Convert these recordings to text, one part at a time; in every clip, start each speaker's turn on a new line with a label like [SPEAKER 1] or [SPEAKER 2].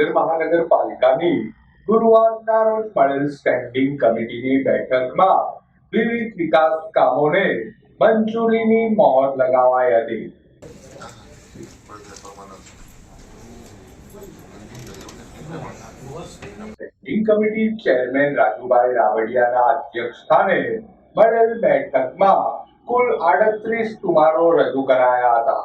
[SPEAKER 1] ભાવનગર મહાનગરપાલિકાની ગુરુવારના રોજ મળેલ સ્ટેન્ડિંગ કમિટીની બેઠકમાં વિવિધ વિકાસ કામોને મંજૂરીની મોહર લગાવાઈ હતી. કમિટી ચેરમેન રાજુભાઈ રાવડિયાના અધ્યક્ષસ્થાને મળેલ બેઠકમાં કુલ આડત્રીસ તુમારો રજૂ કરાયા હતા.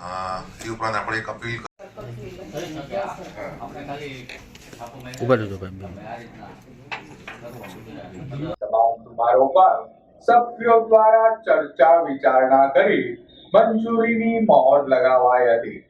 [SPEAKER 2] એ ઉપરાંત આપણે એક અપીલ
[SPEAKER 1] સભ્યો દ્વારા ચર્ચા વિચારણા કરી મંજૂરીની મોહર લગાવાઈ હતી.